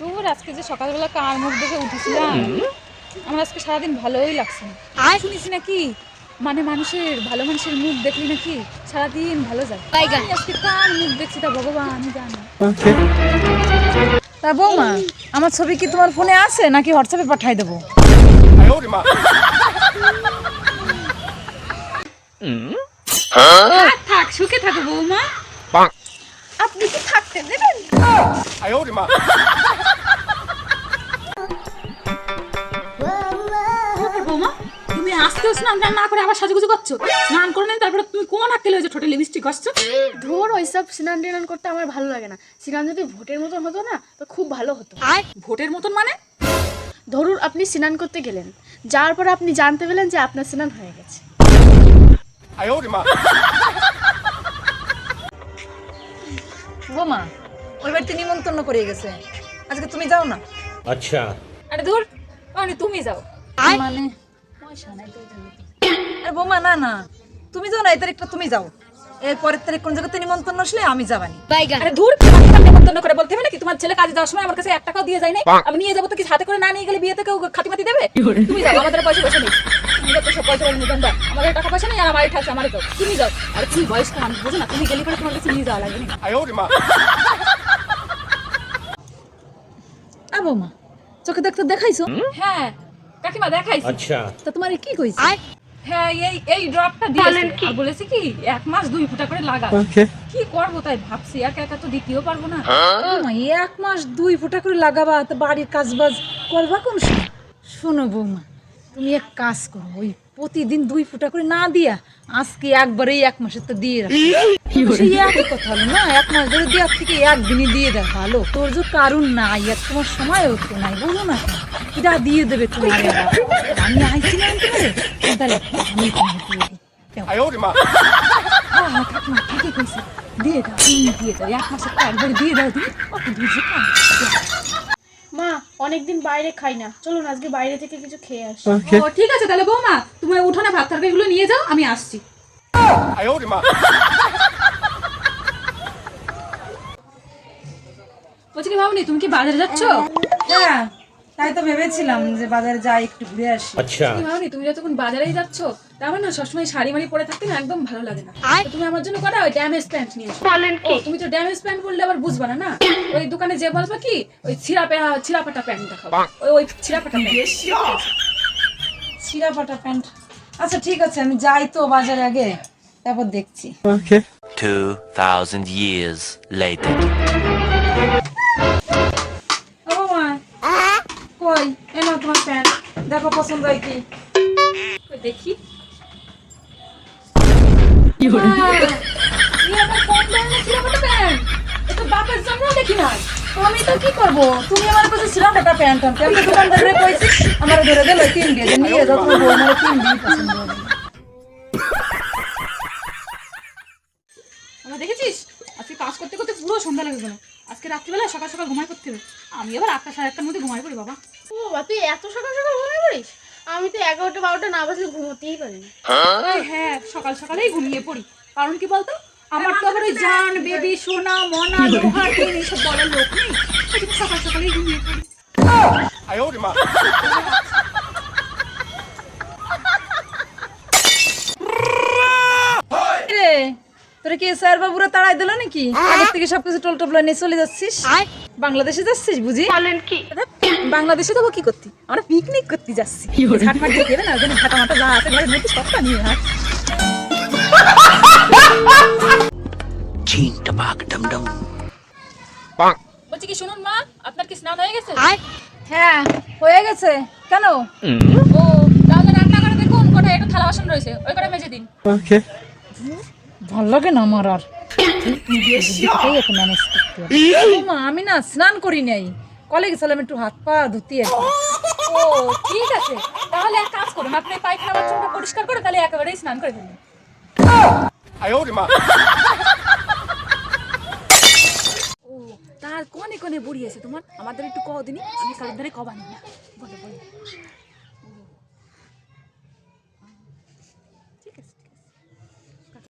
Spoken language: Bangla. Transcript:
দূর আজকে যে সকালবেলা কার মুখ দেখে উঠেছিলাম আমার আজকে সারাদিন ভালোই লাগছে আর? শুনেছি নাকি? মানে মানুষের ভালো মানুষের মুখ দেখলি নাকি সারাদিন ভালো যায়। আজকে কার মুখ দেখছি তা ভগবান জানে। তা বৌমা আমার ছবি কি তোমার ফোনে আছে নাকি হোয়াটসঅ্যাপে পাঠাই দেবো? থাক সুখে থাকো বৌমা। আপনি কি থাকতে দেবেন? স্নান টান না করে আবার সাজুগুজু করছ? স্নান করে তারপরে তুমি কোন আক্কেল হয়েছে? ঠোঁটে লিপস্টিক ধর ওইসব স্নান টান করতে আমার ভালো লাগে না। স্নান যদি ভোটের মতন হতো না তো খুব ভালো হতো। আর ভোটের মতন মানে? ধরুন আপনি স্নান করতে গেলেন যাওয়ার পর আপনি জানতে পেলেন যে আপনার স্নান হয়ে গেছে। বোমা ওই বাড়িতে নিমন্ত্রণ করে গেছে। আজকে তুমি যাও না? আচ্ছা। আরে ধর মানে তুমি যাও। মানে না না। তুমি যাও না এই তারিখটা তুমি যাও। টাকা পয়সা নেই তুমি যাও। তুমি গেলে নিয়ে চোখে দেখতে দেখাইছো? হ্যাঁ। কাকিমা দেখাইছি। আচ্ছা। কি কইছি? হ্যাঁ এই এই ড্রপটা দিয়েছে। আর বলেছে কি এক মাস দুই ফুটা করে লাগা। কি করব তাই ভাবছি একা তো দ্বিতীয় পারব না। এক মাস দুই ফুটা করে লাগাবা তো বাড়ির করবা কোন বৌমা তুমি এক কাজ করো ওই প্রতিদিন দুই ফুটা করে না দিয়া আজকে একবারে এক মাসের তো দিয়ে রাখো। কথা হলো না এক মাস ধরে দেওয়ার থেকে একদিনই দিয়ে দেওয়া ভালো। তোর যে কারণ নাই আর তোমার সময় তো নাই বলো না। এটা দিয়ে দেবে তোমার আমি আইছিলাম তো তাহলে আমি দিয়ে দিয়ে দাও মা অনেকদিন বাইরে খাই না। চলুন আজকে বাইরে থেকে কিছু খেয়ে আসি। ঠিক আছে তাহলে বৌমা তুমি উঠানে ভাত তরকারিগুলো নিয়ে যাও আমি আসছি। বলছি কি ভাবনি তুমি কি বাজারে যাচ্ছ? হ্যাঁ। তাই তো ভেবেছিলাম যে বাজারে যাই একটু ঘুরে আসি। আচ্ছা। তুমি ভাবনি তুমি যতক্ষণ বাজারেই যাচ্ছ তারপর মানে না সবসময় শাড়ি মাড়ি পরে থাকতে না একদম ভালো লাগে না। তুমি আমার জন্য করা ওই ড্যামেজ প্যান্ট নিয়ে বলেন কি? তুমি তো ড্যামেজ প্যান্ট বললে আবার বুঝবা না না? ওই দোকানে যে বলবা কি ওই ছিঁড়া প্যা ছিঁড়াপাটা প্যান্ট দেখাও। ওই ওই ছিঁড়াপাটা ছিঁড়াপাটা প্যান্ট আচ্ছা ঠিক আছে আমি যাই তো বাজারে আগে তারপর দেখছি। ওকে 2000 years later. কই এনো তোমার প্যান্ট। দেখো পছন্দ হয় কি? দেখি। না আমি তো কি করব? তুমি আমার কাছে ছিঁড়াপাটা প্যান্ট আনতে আমি দোকানদারে কইছি আমার ধরে দিল তিন দিয়ে যে নিয়ে যাও তোমার বউ আমার তিন পছন্দ হবে। আমরা দেখেছিস? আজকে কাজ করতে করতে পুরো সন্ধ্যা লেগে গেল। আজকে রাত্রিবেলা সকাল সকাল ঘুমাই করতে হবে। আমি আবার আটটা সাড়ে আটটার মধ্যে ঘুমাই পড়ি বাবা। ও বাবা তুই এত সকাল সকাল ঘুমাই পড়িস? আমি তো এগারোটা বারোটা না বাজলে ঘুমোতেই পারি না। হ্যাঁ সকাল সকালেই ঘুমিয়ে পড়ি। কারণ কি বলতো? আমার তো আবার ওই জান বেবি সোনা মনা লোহা টিন এইসব বলার লোক নেই। সকাল সকালেই ঘুমিয়ে পড়ি। কি স্যার বাবুরা তাড়াই দিল নাকি? আগের থেকে সবকিছু টোল টোপলা নিয়ে চলে যাচ্ছিস? বাংলাদেশে যাচ্ছিস বুঝি? বাংলাদেশে যাব কি করতে? আমরা পিকনিক করতে যাচ্ছি। ঝাট দিয়ে দেবে না? ওখানে ঝাঁটা মাটা যা আছে ঘরের মধ্যে সবটা নিয়ে হাট Ching tabak dum dum. বলছি কি শুনুন মা আপনার কি স্নান হয়ে গেছে? হ্যাঁ হয়ে গেছে। কেন? ও তাহলে রান্না করে দেখুন কটা একটু থালা বাসন রয়েছে ওই কটা মেজে দিন। ভালো লাগে না আমার আর। আমি না স্নান করি নাই। কলে গেছিলাম একটু হাত পা ধুতি ও ঠিক আছে। তাহলে এক কাজ করুন আপনি পায়খানা বাথরুমটা পরিষ্কার করে তাহলে একেবারেই স্নান করে ফেলুন। তার কোনে কোনে বুড়ি আছে তোমার আমাদের একটু কদিনই আমি কালের ধরে কবানি না। বলো বলো।